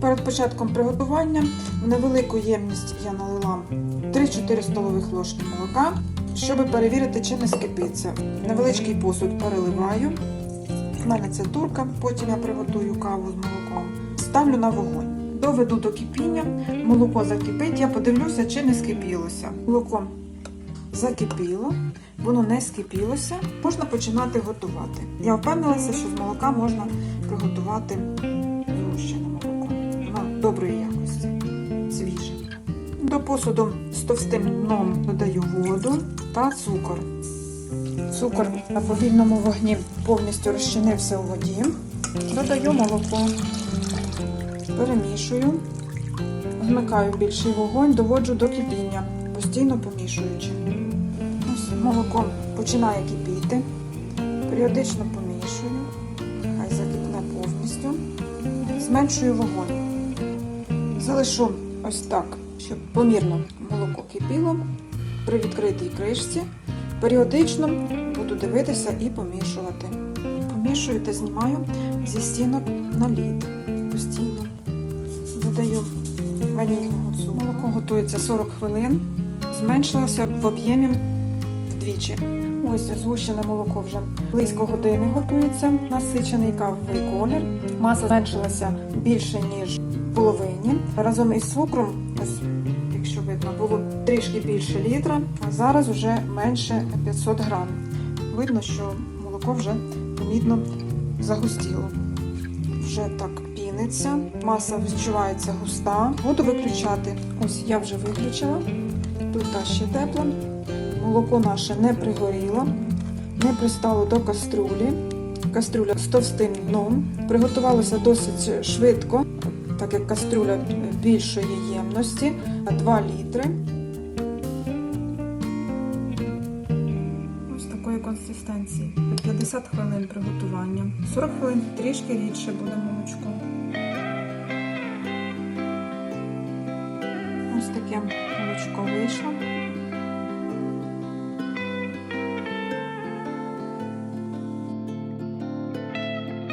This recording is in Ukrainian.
Перед початком приготування в невелику ємність я налила 3-4 столових ложки молока, щоб перевірити, чи не скипиться. Невеличкий посуд переливаю. У мене це турка, потім я приготую каву з молоком. Ставлю на вогонь. Доведу до кипіння, молоко закипить, я подивлюся, чи не скипілося. Молоко закипіло, воно не скипілося, можна починати готувати. Я впевнилася, що з молока можна приготувати. Воно доброї якості, свіже. До посуду з товстим дном додаю воду та цукор. Цукор на повільному вогні повністю розчинився у воді. Додаю молоко, перемішую, вмикаю більший вогонь, доводжу до кипіння, постійно помішуючи. Ось молоко починає кипіти, періодично помішую, хай закипне повністю, зменшую вогонь. Залишу ось так, щоб помірно молоко кипіло при відкритій кришці. Періодично буду дивитися і помішувати. Помішую та знімаю зі стінок на лід. Постійно додаю ванільного. Молоко готується 40 хвилин. Зменшилося в об'ємі вдвічі. Ось згущене молоко вже близько години готується. Насичений кавовий колір. Маса зменшилася більше, ніж половині. Разом із цукром, ось, якщо видно, було трішки більше літра, а зараз вже менше 500 грам. Видно, що молоко вже помітно загустіло. Вже так піниться, маса відчувається густа. Буду виключати. Ось я вже виключила. Тут та ще тепло. Молоко наше не пригоріло, не пристало до каструлі. Каструля з товстим дном. Приготувалося досить швидко, так як каструля більшої ємності 2 літри. Ось такої консистенції. 50 хвилин приготування. 40 хвилин трішки рідше буде молочко. Ось таке молочко вийшло.